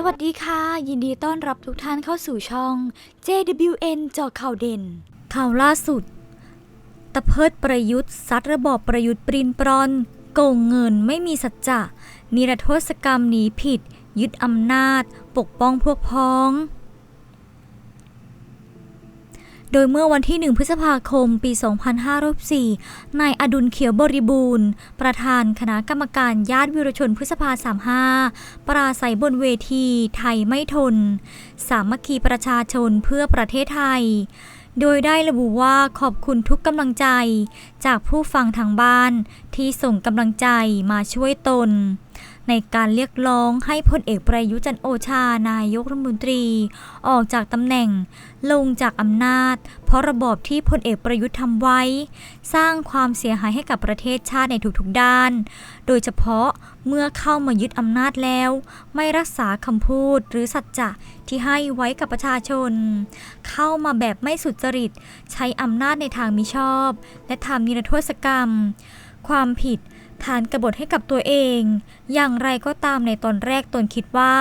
สวัสดีค่ะ ยินดีต้อนรับทุกท่านเข้าสู่ช่อง JWN จอข่าวเด่น ข่าวล่าสุด ตะเพิดประยุทธ์ซัดระบอบประยุทธ์ปรินปรอนโกงเงินไม่มีสัจจะนิรโทษกรรมหนีผิด ยึดอำนาจ ปกป้องพวกพ้อง โดยเมื่อวันที่ 1 พฤษภาคม ปี 2504นายอดุลเขียวบริบูรณ์ ประธานคณะกรรมการญาติวิรชนพฤษภา 35 ปราศัยบนเวทีไทยไม่ทน สามัคคีประชาชนเพื่อประเทศไทยโดยได้ระบุว่าขอบคุณทุกกำลังใจ จากผู้ฟังทางบ้านที่ส่งกำลังใจมาช่วยตน ในการเรียกร้องให้พลเอกประยุทธ์จันโอชานายกรัฐมนตรี ออกจากตำแหน่ง ลงจากอำนาจ เพราะระบอบที่พลเอกประยุทธ์ทำไว้ สร้างความเสียหายให้กับประเทศชาติในทุกๆด้าน โดยเฉพาะเมื่อเข้ามายึดอำนาจแล้ว ไม่รักษาคำพูดหรือสัจจะที่ให้ไว้กับประชาชน เข้ามาแบบไม่สุจริต ใช้อำนาจในทางมิชอบ และทำนิรโทษกรรม ความผิด ฐานกบฏให้กับตัวเอง อย่างไรก็ตามในตอนแรกตนคิดว่า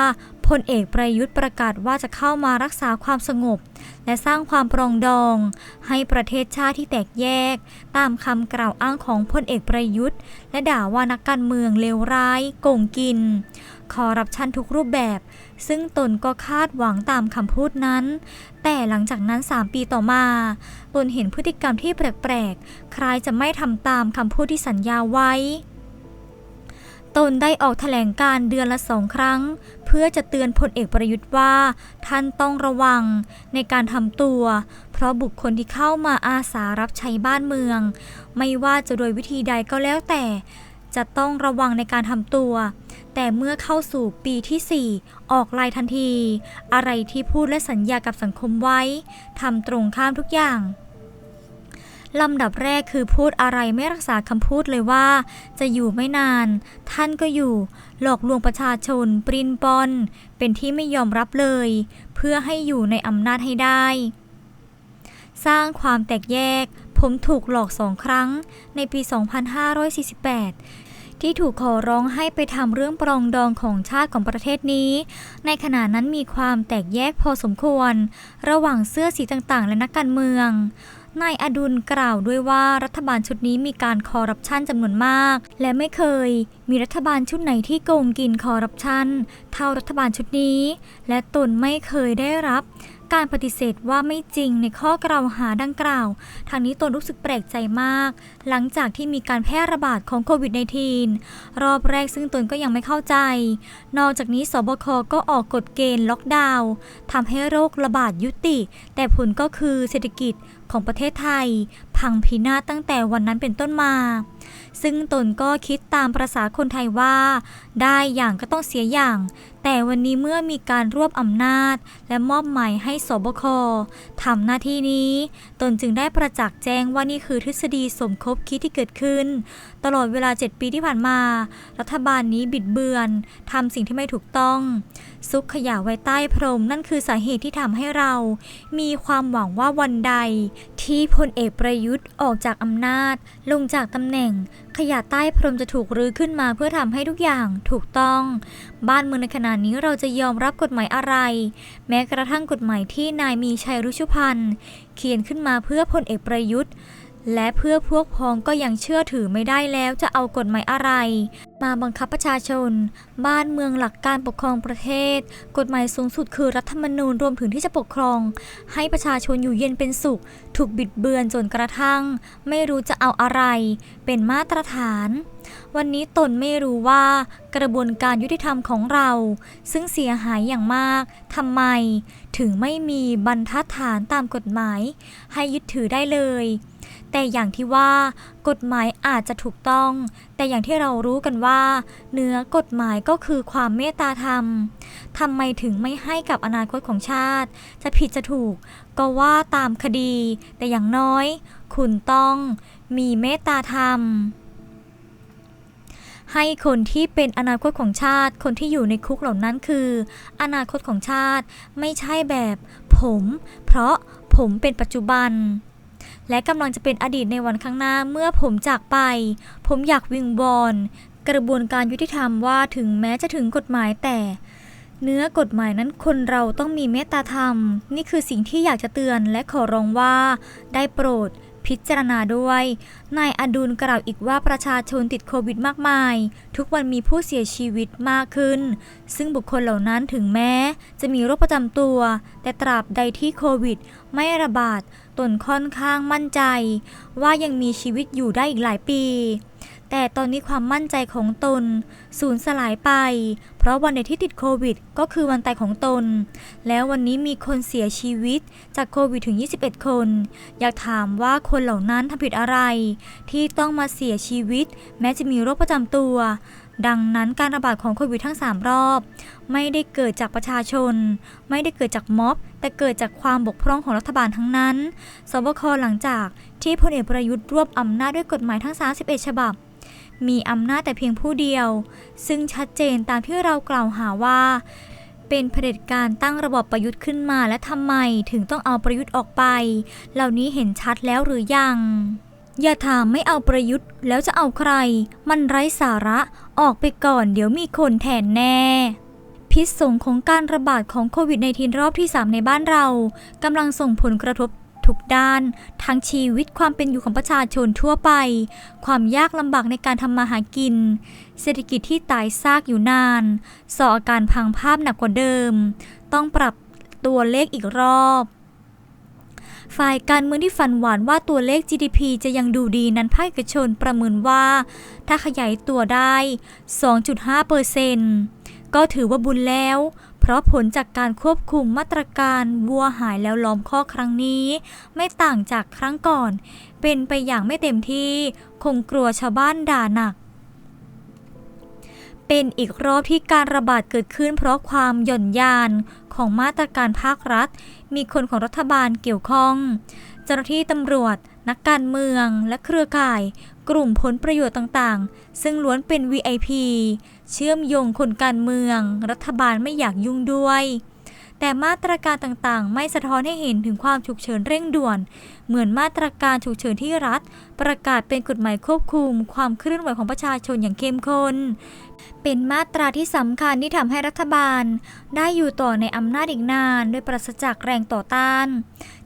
พลเอกประยุทธ์ประกาศว่าจะเข้ามารักษาความสงบ และสร้างความปรองดอง ให้ประเทศชาติที่แตกแยก ตามคำกล่าวอ้างของพลเอกประยุทธ์ และด่าว่านักการเมืองเลวร้ายโกงกิน คอร์รัปชันทุกรูปแบบ ซึ่งตนก็คาดหวังตามคำพูดนั้น แต่หลังจากนั้น 3 ปีต่อมา ตนเห็นพฤติกรรมที่แปลกๆ คล้ายจะไม่ทำตามคำพูดที่สัญญาไว้ ตนได้ออกแถลงการเดือนละสองครั้ง เพื่อจะเตือนพลเอกประยุทธ์ว่า ท่านต้องระวังในการทำตัว เพราะบุคคลที่เข้ามาอาสารับใช้บ้านเมือง ไม่ว่าจะโดยวิธีใดก็แล้วแต่ จะต้องระวังในการทำตัว แต่เมื่อเข้าสู่ปีที่ 4 ออกลายทันที อะไรที่พูดและสัญญากับสังคมไว้ทำตรงข้ามทุกอย่าง ลำดับแรกคือพูดอะไรไม่รักษาคำพูดเลยว่า จะอยู่ไม่นาน ท่านก็อยู่ หลอกลวงประชาชน ปรินปอน เป็นที่ไม่ยอมรับเลย เพื่อให้อยู่ในอำนาจให้ได้ สร้างความแตกแยก ผมถูกหลอกสองครั้ง ในปี 2548ที่ถูกขอร้องให้ไปทำเรื่องปรองดองของชาติของประเทศนี้ ในขณะนั้นมีความแตกแยกพอสมควร ระหว่างเสื้อสีต่างๆ และนักการเมือง นายอดุลกล่าวด้วยว่ารัฐบาลชุดนี้มีการคอร์รัปชันจำนวนมาก และไม่เคย มีรัฐบาลชุดไหนที่โกงกินคอร์รัปชันเท่ารัฐบาลชุดนี้ และตนไม่เคยได้รับ การปฏิเสธว่าไม่จริงในข้อกล่าวหาดังกล่าว ทางนี้ตนรู้สึกแปลกใจมาก หลังจากที่มีการแพร่ระบาดของโควิด -19 รอบแรกซึ่งตนก็ยังไม่เข้าใจ นอกจากนี้สบคก็ออกกฎเกณฑ์ล็อกดาวน์ทำให้โรคระบาดยุติ แต่ผลก็คือเศรษฐกิจของประเทศไทย พังพินาศตั้งแต่วันนั้นเป็นต้นมา ซึ่งตนก็คิดตามประษาคนไทยว่า ได้อย่างก็ต้องเสียอย่าง แต่วันนี้เมื่อมีการรวบอำนาจ และมอบหมายให้สบคทำหน้าที่นี้ ตนจึงได้ประจักษ์แจ้งว่านี่คือทฤษฎีสมคบคิดที่เกิดขึ้นตลอดเวลา 7 ปีที่ผ่านมา รัฐบาลนี้บิดเบือนทำสิ่งที่ไม่ถูกต้อง ซุกขยะไว้ใต้พรม นั่นคือสาเหตุที่ทำให้เรา มีความหวังว่าวันใด ที่พลเอกประยุทธ์ออกจากอำนาจ ลงจากตำแหน่ง ขยะใต้พรมจะถูกรื้อขึ้นมาเพื่อทำให้ทุกอย่างถูกต้อง บ้านเมืองในขณะนี้เราจะยอมรับกฎหมายอะไร แม้กระทั่งกฎหมายที่นายมีชัยรุชุพันธ์เขียนขึ้นมาเพื่อพลเอกประยุทธ์ และเพื่อพวกพ้องก็ยังเชื่อถือไม่ได้แล้วจะเอากฎหมายอะไร มาบังคับประชาชน บ้านเมืองหลักการปกครองประเทศ กฎหมายสูงสุดคือรัฐธรรมนูญรวมถึงที่จะปกครอง ให้ประชาชนอยู่เย็นเป็นสุข ถูกบิดเบือนจนกระทั่ง ไม่รู้จะเอาอะไร เป็นมาตรฐาน วันนี้ตนไม่รู้ว่ากระบวนการยุติธรรมของเรา ซึ่งเสียหายอย่างมากทำไม ถึงไม่มีบรรทัดฐานตามกฎหมาย ให้ยึดถือได้เลย แต่อย่างที่ว่ากฎหมายอาจจะถูกต้อง แต่อย่างที่เรารู้กันว่า เนื้อกฎหมายก็คือความเมตตาธรรมทำไมถึงไม่ให้กับอนาคตของชาติ จะผิดจะถูก ก็ว่าตามคดี แต่อย่างน้อย คุณต้องมีเมตตาธรรมให้คนที่เป็นอนาคตของชาติ คนที่อยู่ในคุกเหล่านั้นคือ อนาคตของชาติไม่ใช่แบบผม เพราะผมเป็นปัจจุบัน และกำลังจะเป็นอดีตในวันข้างหน้าเมื่อผมจากไป ผมอยากวิงวอนกระบวนการยุติธรรมว่าถึงแม้จะถึงกฎหมายแต่ เนื้อกฎหมายนั้นคนเราต้องมีเมตตาธรรม นี่คือสิ่งที่อยากจะเตือนและขอร้องว่า ได้โปรด พิจารณาด้วย นายอดุลกล่าวอีกว่าประชาชนติดโควิดมากมาย ทุกวันมีผู้เสียชีวิตมากขึ้น ซึ่งบุคคลเหล่านั้นถึงแม้ จะมีโรคประจำตัว แต่ตราบใดที่โควิด ไม่ระบาดตนค่อนข้างมั่นใจ ว่ายังมีชีวิตอยู่ได้อีกหลายปี แต่ตอนนี้ความมั่นใจของตนสูญสลายไป เพราะวันใดที่ติดโควิด ก็คือวันตายของตน แล้ววันนี้มีคนเสียชีวิตจากโควิดถึง 21 คน อยากถามว่าคนเหล่านั้นทำผิดอะไร ที่ต้องมาเสียชีวิต แม้จะมีโรคประจำตัวดังนั้นการระบาดของโควิดทั้ง 3 รอบ ไม่ได้เกิดจากประชาชน ไม่ได้เกิดจากม็อบ แต่เกิดจากความบกพร่องของรัฐบาลทั้งนั้น สบคหลังจากที่พลเอกประยุทธ์รวบอำนาจด้วยกฎหมายทั้ง 31 ฉบับ มีอำนาจแต่เพียงผู้เดียว ซึ่งชัดเจนตามที่เรากล่าวหาว่า เป็นเผด็จการตั้งระบอบประยุทธ์ขึ้นมาและทำไมถึงต้องเอาประยุทธ์ออกไป เหล่านี้เห็นชัดแล้วหรือยัง อย่าถามไม่เอาประยุทธ์แล้วจะเอาใคร มันไร้สาระออกไปก่อนเดี๋ยวมีคนแทนแน่พิษสงของการระบาดของโควิด -19 รอบที่ 3 ในบ้านเรากำลังส่งผลกระทบ ทุกด้าน ทั้งชีวิตความเป็นอยู่ของประชาชนทั่วไป ความยากลำบากในการทำมาหากิน เศรษฐกิจที่ตายซากอยู่นานส่ออาการพังภาพหนักกว่าเดิม ต้องปรับตัวเลขอีกรอบ ฝ่ายการเมืองที่ฝันหวานว่าตัวเลข GDP จะยังดูดีนั้นภาคเอกชนประเมินว่า ถ้าขยายตัวได้ 2.5เปอร์เซนก็ถือว่าบุญแล้ว ราะผลจากการควบคุมมาตรการวัวหายแล้วล้อมข้อครั้งนี้ ไม่ต่างจากครั้งก่อน เป็นไปอย่างไม่เต็มที่ คงกลัวชาวบ้านด่าหนักเป็นอีกรอบที่การระบาดเกิดขึ้นเพราะความหย่อนยานของมาตรการภาครัฐ มีคนของรัฐบาลเกี่ยวข้อง เจ้าหน้าที่ตำรวจ นักการเมือง และเครือข่าย กลุ่มผลประโยชน์ต่างๆ ซึ่งล้วนเป็น VIP เชื่อมโยงคนการเมือง รัฐบาลไม่อยากยุ่งด้วย แต่มาตรการต่างๆ ไม่สะท้อนให้เห็นถึงความฉุกเฉินเร่งด่วน เหมือนมาตรการฉุกเฉินที่รัฐ ประกาศเป็นกฎหมายควบคุม ความเคลื่อนไหวของประชาชนอย่างเข้มข้นเป็นมาตราที่สำคัญที่ทำให้รัฐบาล ได้อยู่ต่อในอำนาจอีกนาน โดยปราศจากแรงต่อต้าน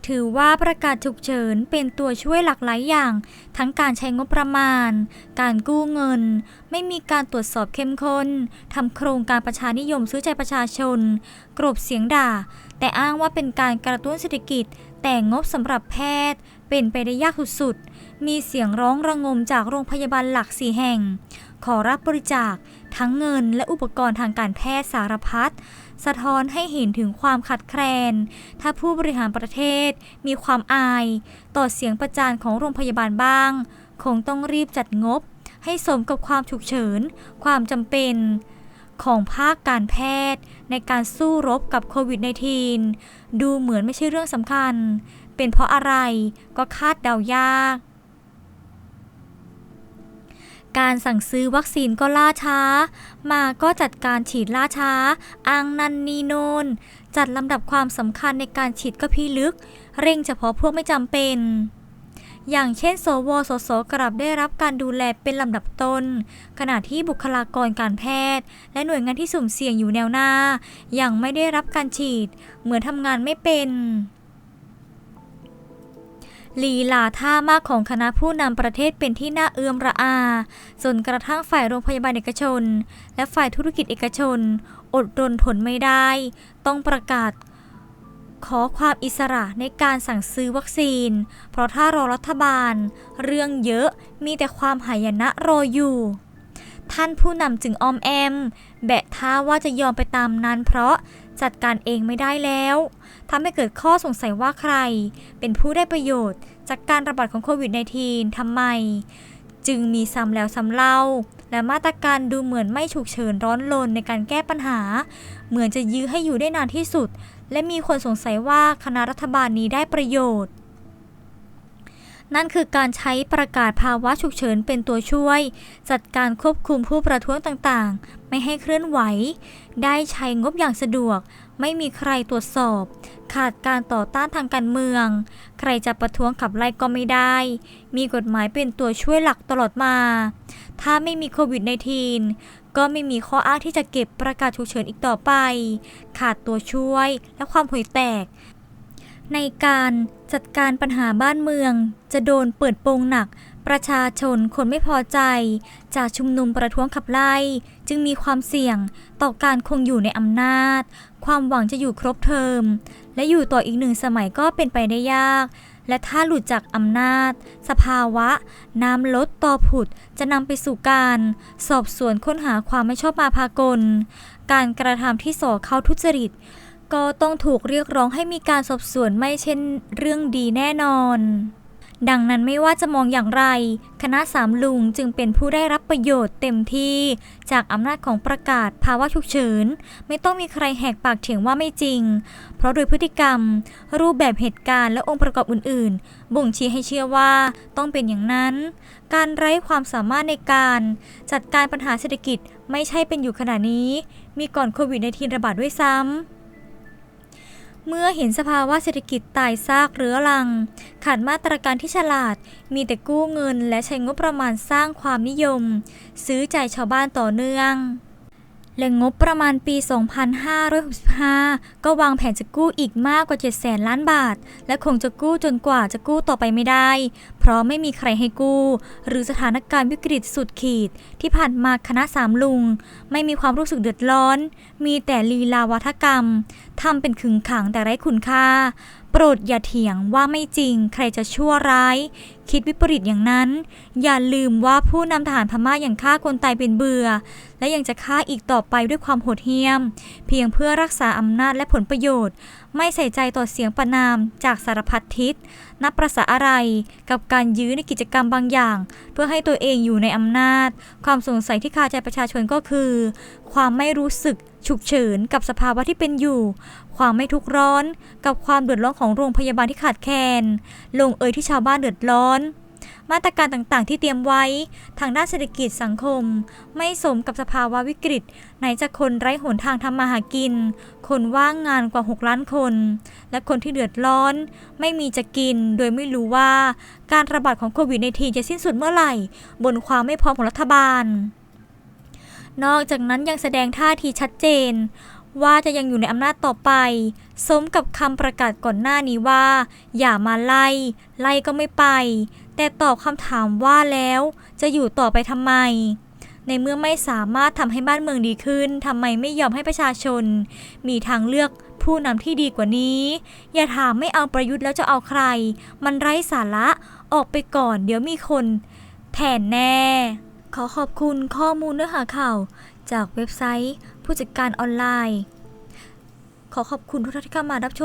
ถือว่าประกาศฉุกเฉินเป็นตัวช่วยหลากหลายอย่าง ทั้งการใช้งบประมาณ การกู้เงิน ไม่มีการตรวจสอบเข้มข้นทำโครงการประชานิยมซื้อใจประชาชน กรบเสียงด่า แต่อ้างว่าเป็นการกระตุ้นเศรษฐกิจ แต่งบสำหรับแพทย์ เป็นไปได้ยากสุดๆมีเสียงร้องระงมจากโรงพยาบาลหลักสี่แห่ง ขอรับบริจาคทั้งเงินและอุปกรณ์ทางการแพทย์สารพัด สะท้อนให้เห็นถึงความขัดแคลน ถ้าผู้บริหารประเทศมีความอาย ต่อเสียงประจานของโรงพยาบาลบ้าง คงต้องรีบจัดงบ ให้สมกับความฉุกเฉิน ความจำเป็นของภาคการแพทย์ในการสู้รบกับโควิด -19 ดูเหมือนไม่ใช่เรื่องสำคัญ เป็นเพราะอะไรก็คาดเดายาก การสั่งซื้อวัคซีนก็ล่าช้า มาก็จัดการฉีดล่าช้า อ้างนันนีโนน จัดลำดับความสำคัญในการฉีดก็พิลึก เร่งเฉพาะพวกไม่จำเป็น อย่างเช่น สว สส กลับได้รับการดูแลเป็นลำดับต้น ขณะที่บุคลากรการแพทย์ และหน่วยงานที่สุ่มเสี่ยงอยู่แนวหน้า ยังไม่ได้รับการฉีด เหมือนทำงานไม่เป็น ลีลาท่ามากของคณะผู้นำประเทศเป็นที่น่าเอื้อมระอาจนกระทั่งฝ่ายโรงพยาบาลเอกชน และฝ่ายธุรกิจเอกชน อดรนทนไม่ได้ ต้องประกาศ ขอความอิสระในการสั่งซื้อวัคซีน เพราะถ้ารอรัฐบาล เรื่องเยอะมีแต่ความหายนะรออยู่ท่านผู้นำจึงอ้อมแอม แบะท่าว่าจะยอมไปตามนั้นเพราะ จัดการเองไม่ได้แล้วทำให้เกิดข้อสงสัยว่าใคร เป็นผู้ได้ประโยชน์ จากการระบาดของโควิด -19 ทำไม จึงมีซ้ำแล้วซ้ำเล่า และมาตรการดูเหมือนไม่ฉุกเฉินร้อนรนในการแก้ปัญหา เหมือนจะยื้อให้อยู่ได้นานที่สุด และมีคนสงสัยว่าคณะรัฐบาลนี้ได้ประโยชน์ นั่นคือการใช้ประกาศภาวะฉุกเฉินเป็นตัวช่วย จัดการควบคุมผู้ประท้วงต่างๆ ไม่ให้เคลื่อนไหว ได้ใช้งบอย่างสะดวก ไม่มีใครตรวจสอบ ขาดการต่อต้านทางการเมือง ใครจะประท้วงขับไล่ก็ไม่ได้ มีกฎหมายเป็นตัวช่วยหลักตลอดมา ถ้าไม่มีโควิด -19 ก็ไม่มีข้ออ้างที่จะเก็บประกาศฉุกเฉินอีกต่อไป ขาดตัวช่วยและความห่วยแตก ในการจัดการปัญหาบ้านเมือง จะโดนเปิดโปงหนัก ประชาชนคนไม่พอใจจากชุมนุมประท้วงขับไล่ จึงมีความเสี่ยงต่อการคงอยู่ในอำนาจ ความหวังจะอยู่ครบเทอม และอยู่ต่ออีกหนึ่งสมัยก็เป็นไปได้ยาก และถ้าหลุดจากอำนาจ สภาวะ น้ำลดต่อผุดจะนำไปสู่การ สอบสวนค้นหาความไม่ชอบมาพากล การกระทำที่ส่อเข้าทุจริต ก็ต้องถูกเรียกร้องให้มีการสอบสวนไม่เช่นเรื่องดีแน่นอน ดังนั้นไม่ว่าจะมองอย่างไร คณะสามลุงจึงเป็นผู้ได้รับประโยชน์เต็มที่ จากอำนาจของประกาศภาวะฉุกเฉิน ไม่ต้องมีใครแหกปากเถียงว่าไม่จริง เพราะโดยพฤติกรรม รูปแบบเหตุการณ์และองค์ประกอบอื่น ๆ บ่งชี้ให้เชื่อว่าต้องเป็นอย่างนั้น การไร้ความสามารถในการ จัดการปัญหาเศรษฐกิจไม่ใช่เป็นอยู่ขณะนี้ มีก่อนโควิด -19 ระบาดด้วยซ้ำ เมื่อเห็นสภาวะเศรษฐกิจตายซากเรื้อรัง ขาดมาตรการที่ฉลาด มีแต่กู้เงินและใช้งบประมาณสร้างความนิยม ซื้อใจชาวบ้านต่อเนื่อง และงบประมาณปี 2565 ก็วางแผนจะกู้อีกมากกว่า7แสนล้านบาท และคงจะกู้จนกว่าจะกู้ต่อไปไม่ได้ เพราะไม่มีใครให้กู้ หรือสถานการณ์วิกฤตสุดขีด ที่ผ่านมาคณะสามลุง ไม่มีความรู้สึกเดือดร้อน มีแต่ลีลาวัฒกรรมทำเป็นขึงขังแต่ไร้คุณค่า โปรดอย่าเถียงว่าไม่จริง ใครจะชั่วร้าย คิดวิปริตอย่างนั้น อย่าลืมว่าผู้นำทหารพม่าอย่างฆ่าคนตายเป็นเบื่อ และยังจะฆ่าอีกต่อไปด้วยความโหดเหี้ยม เพียงเพื่อรักษาอำนาจและผลประโยชน์ ไม่ใส่ใจต่อเสียงประนามจากสารพัดทิศ นับประษาอะไรกับการยื้อในกิจกรรมบางอย่าง เพื่อให้ตัวเองอยู่ในอำนาจ ความสงสัยที่คาใจประชาชนก็คือ ความไม่รู้สึกฉุกเฉินกับสภาวะที่เป็นอยู่ ความไม่ทุกร้อน กับความเดือดร้อนของโรงพยาบาลที่ขาดแคลน ลงเอยที่ชาวบ้านเดือดร้อน มาตรการต่างๆ ที่เตรียมไว้ ทางด้านเศรษฐกิจสังคม ไม่สมกับสภาวะวิกฤต ไหนจะคนไร้หนทางทำมาหากิน คนว่างงานกว่า 6 ล้านคน และคนที่เดือดร้อน ไม่มีจะกิน โดยไม่รู้ว่า การระบาดของโควิด -19 จะสิ้นสุดเมื่อไหร่ บนความไม่พร้อมของรัฐบาล นอกจากนั้นยังแสดงท่าทีชัดเจนว่าจะยังอยู่ในอำนาจต่อไป สมกับคำประกาศก่อนหน้านี้ว่า อย่ามาไล่ ไล่ก็ไม่ไป แต่ตอบคำถามว่าแล้วจะอยู่ต่อไปทำไม ในเมื่อไม่สามารถทำให้บ้านเมืองดีขึ้นทำไมไม่ยอมให้ประชาชน มีทางเลือกผู้นำที่ดีกว่านี้ อย่าถามไม่เอาประยุทธ์แล้วจะเอาใคร มันไร้สาระออกไปก่อนเดี๋ยวมีคนแทนแน่ ขอขอบคุณข้อมูลเนื้อหาข่าว จากเว็บไซต์ ผู้จัดการออนไลน์ ขอขอบคุณทุกท่านที่เข้ามารับชม